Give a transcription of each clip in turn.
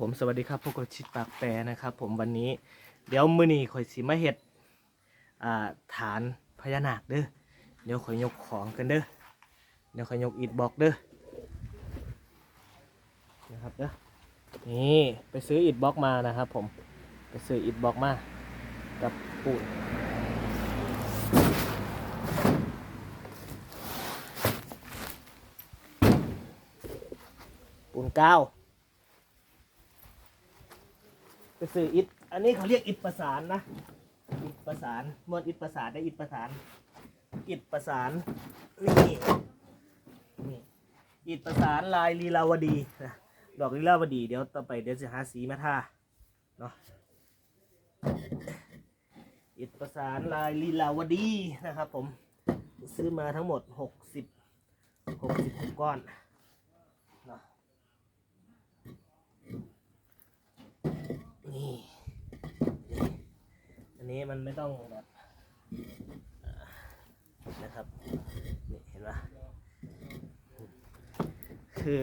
ผมสวัสดีครับพวกเราชิดปากแปรนะครับ ผมวันนี้เดี๋ยวมือนี้ข่อยสิมาเฮ็ดอ่าฐานพญานาคเด้อเดี๋ยวข่อยยกของกันเด้อเดี๋ยวข่อยยกอิฐบล็อกเด้อนะครับเด้อนี่ไปซื้ออิฐบล็อกมานะครับ ผมไปซื้ออิฐบล็อกมากับปูนปูนกาว ไป ซื้ออิฐอันนี้เขาเรียกอิฐประสานนะอิฐประสานมวลอิฐประสานได้อิฐประสาน อิฐประสานนี่นี่อิฐประสานลายลีลาวดีนะดอกลีลาวดีเดี๋ยวต่อไปเดี๋ยวจะหาสีมาทาเนาะอิฐประสานลายลีลาวดีนะครับผมซื้อมาทั้งหมดหกสิบหกสิบก้อนเนาะ นี่ อันนี้มันไม่ต้องแบบนะครับนี่เห็นปะคือ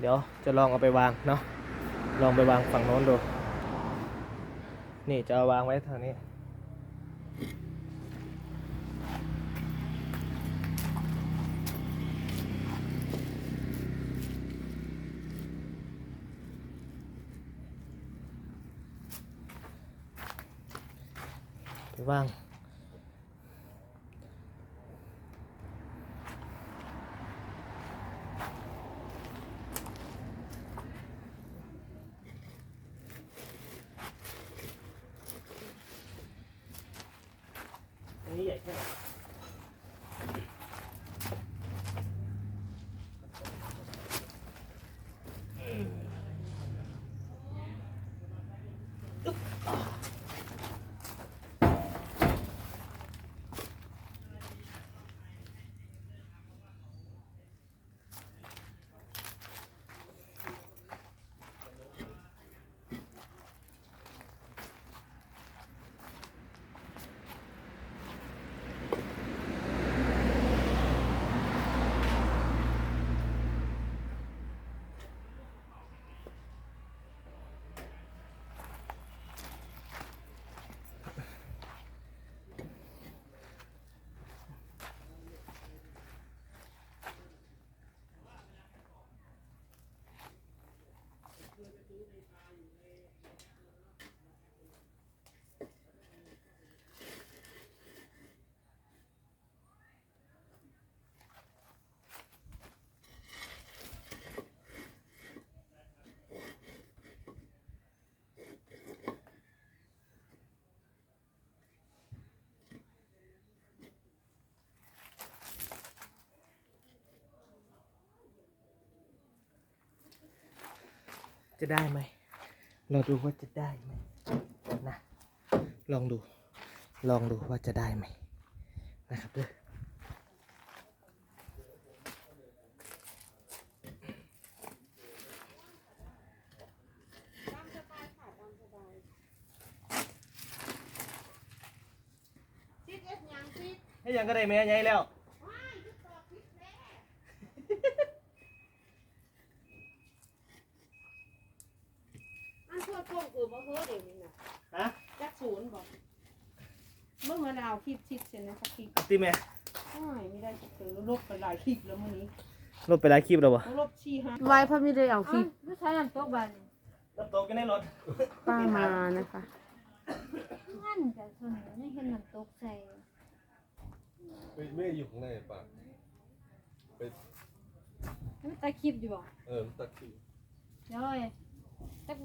เดี๋ยวจะลองเอาไปวางเนาะลองไปวางฝั่งโน้นดู นี่จะเอาวางไว้ทางนี้ ไปวา จะได้ไหมเราดูว่าจะได้ไหมนะลองดู ลองดูว่าจะได้ไหมนะครับเด้อซิดเอสยังซิดให้ยังก็ได้แม่ใหญ่แล้ว ว้ายคือตอบผิดแน่ อันทั่วโป่งคือบ่เฮ้อเดี๋ยวนี้น่ะฮะ จักศูนย์บอกเมื่อวันเอาคลิปชิดเสร็จนะสักคลิปตีแม่โอ้ยไม่ได้จะซื้อลบไปหลายคลิปแล้วมื้อนี้ลบไปหลายคลิปแล้ววะลบชี้ฮะไว้เพราะไม่ได้เอาคลิปไม่ใช่น้ำตกบ้านนี่น้ำตกกันในรถป้ามานะคะ งั้นแต่ส่วนใหญ่ไม่เห็นน้ำตกใส่ไปแม่อยู่ข้างในป่ะไปไม่ตาคลิปอยู่บ่เออตักที่เดี๋ยวเลยจัก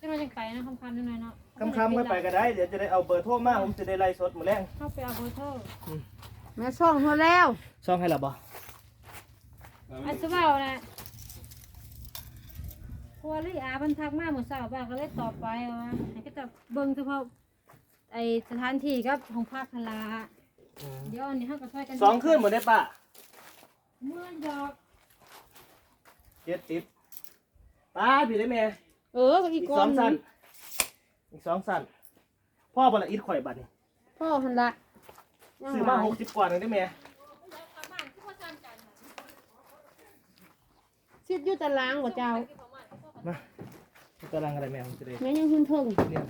จะมาจังไปนะคำคำๆนิดหน่อยเนาะคำคำๆค่อยไปก็ได้ เดี๋ยวจะได้เอาเบอร์โทรมาผมจะได้ไล่สดหมือแรงเข้าไปเอาเบอร์โทรแม่ช่องเท่าแล้วช่องให้เราบ่อันสบ่าวนะพอลี่อาเพิ่นทักมาหมู่สาวบ้าก็เลยตอบไปว่าให้ก็จะเบิ่งเฉพาะไอสถานที่กับของภาคคลาเดี๋ยวอันนี้เฮาก็ช่วยกันสองขึ้นหมดได้ปะเมื่อดอกเจ็ดสิบป้าผิดได้ไหม เออก็อีอีกกก้สออนงหนึสั้นงอีกสองสั้นพ่อบัลละอิดข่อยบัตรนี่พ่อหันละยังซื้อหมาลายหกสิบกว่าหนึ่งได้ไหมชิดอยู่ตารางบ่เจ้ามาตารางอะไรแมวจะได้แม่ยังขึ้นเทิงเนี่ย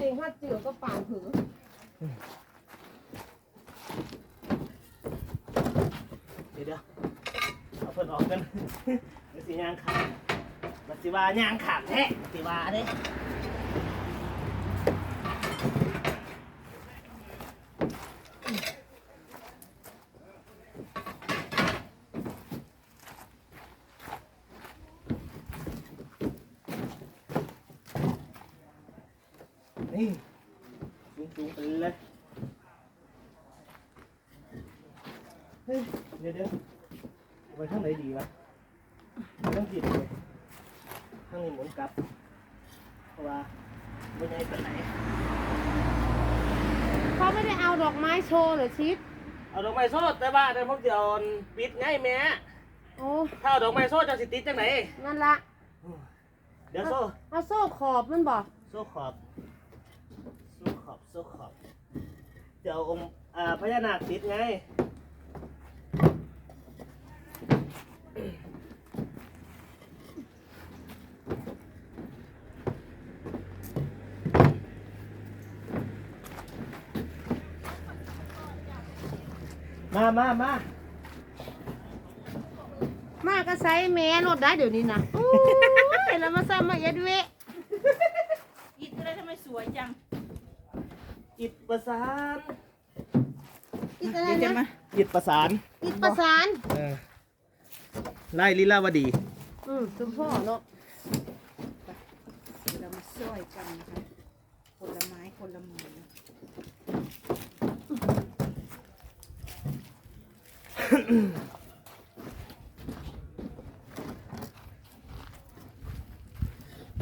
เองถ้าเจือก็ป่านผือ เดี๋ยวเอาเพิ่นออกกันเดี๋ยวสิยางขาดบัดสิว่ายางขาดแท้สิว่าเด้นี่สูงๆไปเลย เฮ้ยเดี๋ยวเดี๋ยวเอา ไปข้างไหนดีวะต้องผิดเลยข้างนี้หมุนกลับ เพราะว่าไม่ได้เป็นไหน เขาไม่ได้เอาดอกไม้โชว์เหรอชิด เอาดอกไม้โซ่แต่ว่าแต่ผมจะเอาปิดไงแม่โอ้ถ้าเอาดอกไม้โซ่จะสิติดจังไหนนั่นละเดี๋ยวโซ่เอาโซ่ขอบมันบอกโซ่ขอบโซ่ขอบโซ่ขอบจะเอาองค์อ่าพญานาคติดไง มามามา มากก็ใส่แม่รถได้เดี๋ยวนี้นะโอ้ยแล้วมาซ้ำมาเอ็ดเวะอิดอะไรทำไมสวยจัง อิดประสานอีกอะไรเดี๋ยวจะนะมา อิดประสานอีกประสาน เออ ไล่ลีลาวดี อืมสุพ่อเนาะเดี๋ยวเรามาช่วยกันนะคะคนละไม้คนละมือ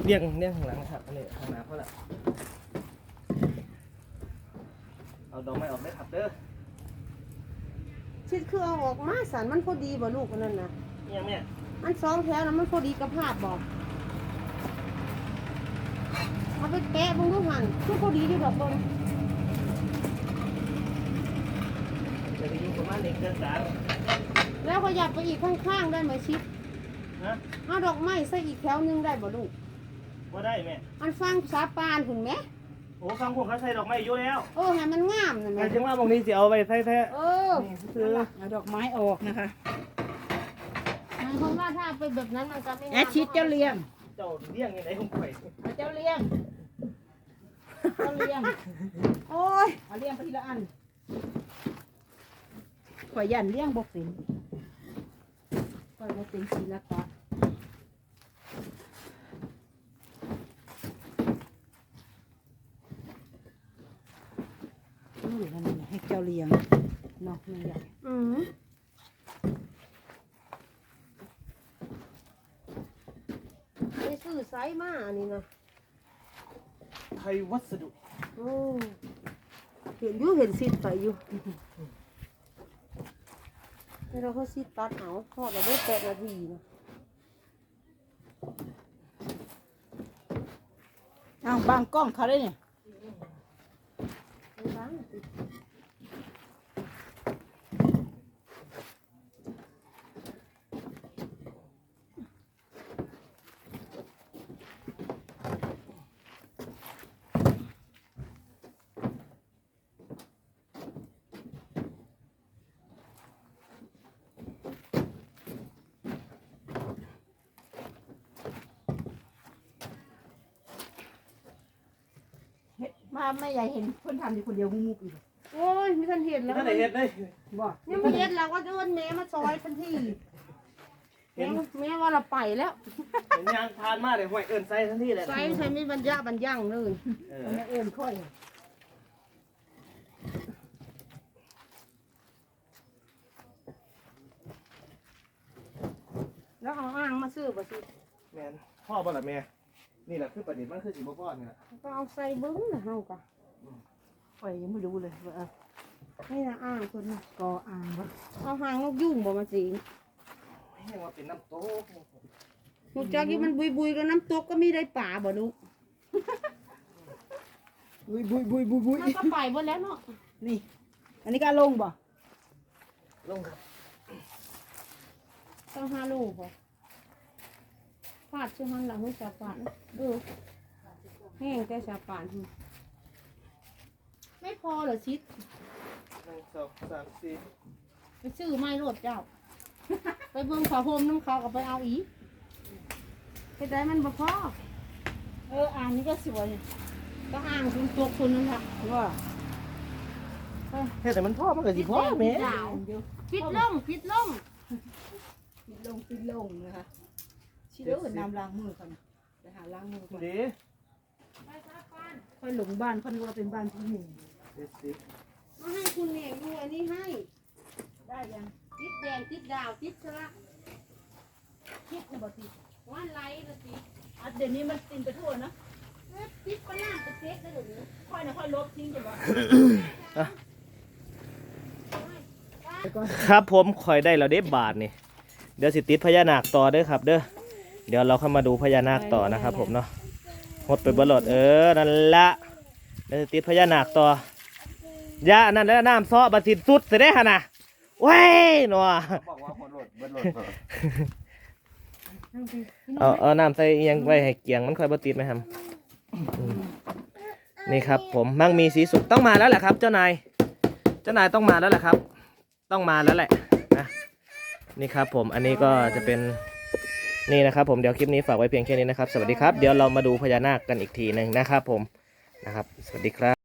เรียงเรียงข้างหลังนะครับอันนี้ข้างหน้าเขาละเอาดอกไม้ออกได้ครับเด้อ ชิดคือเอาออกมาสันมันพอดีบ่ลูกคนนั้นนะนี่ยังเนี่ยมันสองแถวนะมันพอดีกับภาพบอกเอาไปแกะเบงดูหันคือพอดีอยู่ดอกบนจะไปยิงประมาณเด็กเกินสามแล้วก็อยากไปอีกข้างๆได้ไหมชิดนะเอาดอกไม้ใส่อีกแถวหนึงได้บ่ลูกว่าได้แม่ อันฟังสาปานถึงไหม โอ้ฟังผมเขาใส่ดอกไม้อยู่แล้วโอ้ให้มันงามนะแม่แต่จังว่าบางทีจะเอาไปใส่แท้เออนี่คือเอาดอกไม้ออกนะคะหมายความว่าถ้าไปแบบนั้นมันจะไม่งามแอดชิดเจ้าเลี้ยง เจ้าเลี้ยงยังไงของข่อยเอาเจ้าเลี้ยง เจ้าเลี้ยง โอ้ยเอาเลี้ยงไปทีละอันข่อยยันเลี้ยงบกเป็นข่อยบกเป็นศิลปะอืมนั่นน่ะให้เจ้าเลี้ยงเนาะ มันใหญ่อืมไปซื้อไซส์มาอันนี้นะไทยวัสดุโอ้เห็นอยู่เห็นซิดไปอยู่ให้เราเขาซิดตัดเอาทอดเราได้แปดนาทีนะอ้าวบางกล้องเขาได้เนี่ย ไม่ล้างสิ เฮ็ดมาไม่ใหญ่เห็นเพิ่นทำอยู่คนเดียวงุกๆอยู่โอ้ยไม่ทันเห็นแล้วท่านไหนเฮ็ดเลยบ่ยังไม่เห็นเราก็เดินแม่มาซอยทันทีเห็นแม่ว่าเราไปแล้วเห็นยางทานมาเลยห้วยเอินใส่ทันทีเลยไซส์ใช้ไม่บรรยะบรรยั่งเลยเออแม่เอิญค่อยแล้วเอาอ่างมาซื้อบ่สิแม่นพ่อบ่ล่ะแม่ นี่แหละคือประเด็นมันคือสิบ่พ่อนี่แหละก็เอาใส่เบิ้งนะเฮากะค่อยยังไม่รู้เลยว่านี่นะอ่างคนน่ะกออ่างวะเอาหางนกยุ่งบ่มาสิงให้ว่าเป็นน้ำโต๊ะนกจากอยู่มันบุยบุยๆกับน้ำตกก็มีได้ป่าบ่นุกบุยบุยบุยบุยบุยมันก็ไปหมดแล้วเนาะนี่ อันนี้ก็เอาลงบ่ลงครับต้องห้าลูกบ่ ฟาดชื่อมันหลังไม่สาปานเออแห้งแต่สาปานไม่พอเหรอชิดหนึ่งสองสามสี่ไปซื้อไม้รถเจ้า ไปเบิ่งฝาโฮมน้ำเขาก็ไปเอาอีกไปได้มันบ่พอเอออ่างนี้ก็สวยก็อ่างคุณตัวคุณนั่นแหละว่าแค่แต่มันพ่อมันก็สิพ่อแม่ดาวปิดลงปิดลงปิดลงปิดลงนะคะ ชิเด้อน้ำล้างมือก่อนไปหาล้างมือก่อนดีค่อยหลงบ้านค่อยรู้ว่าเป็นบ้านที่หนึ่งเจ็ดสิบมาให้คุณเองดูอันนี้ให้ ได้ยังติดแดงติดดาวติดสระคิดนะบ่ติดว่านไรละสิอะเดี๋ยวนี้มันตินไปทั่วนะเอ๊ะติดปะน้ำตะเก๊กได้เดี๋ยวนี้ค่อยนะค่อยลบทิ้งจะบ่ครับผมคอยได้แล้วเด้บาทนี่ เดี๋ยวสิติดพญานาคต่อเด้อครับเด้อ เดี๋ยวเราเข้ามาดูพญานาคต่อนะครับผมเนาะหดไปบลอดเออ นั่นละเดี๋ยวสิติดพญานาคต่อยานั่นแล้วน้ำซ้อบัดสิสุดสิได้หะนะเว้ยหนัวบอกว่าคนรถเบิ้ลรถเอาเอาน้ำใส่อิหยังไว้ให้เกียงมันค่อยบ่ติดไหมครับอืมนี่ครับ ผมมั่งมีสีสุขต้องมาแล้วแหละครับ เจ้านาย เจ้านายต้องมาแล้วแหละครับ ต้องมาแล้วแหละนะนี่ครับ ผมอันนี้ก็จะเป็น นี่นะครับผมเดี๋ยวคลิปนี้ฝากไว้เพียงแค่นี้นะครับ สวัสดีครับ เดี๋ยวเรามาดูพญานาคกันอีกทีหนึ่งนะครับผมนะครับ สวัสดีครับ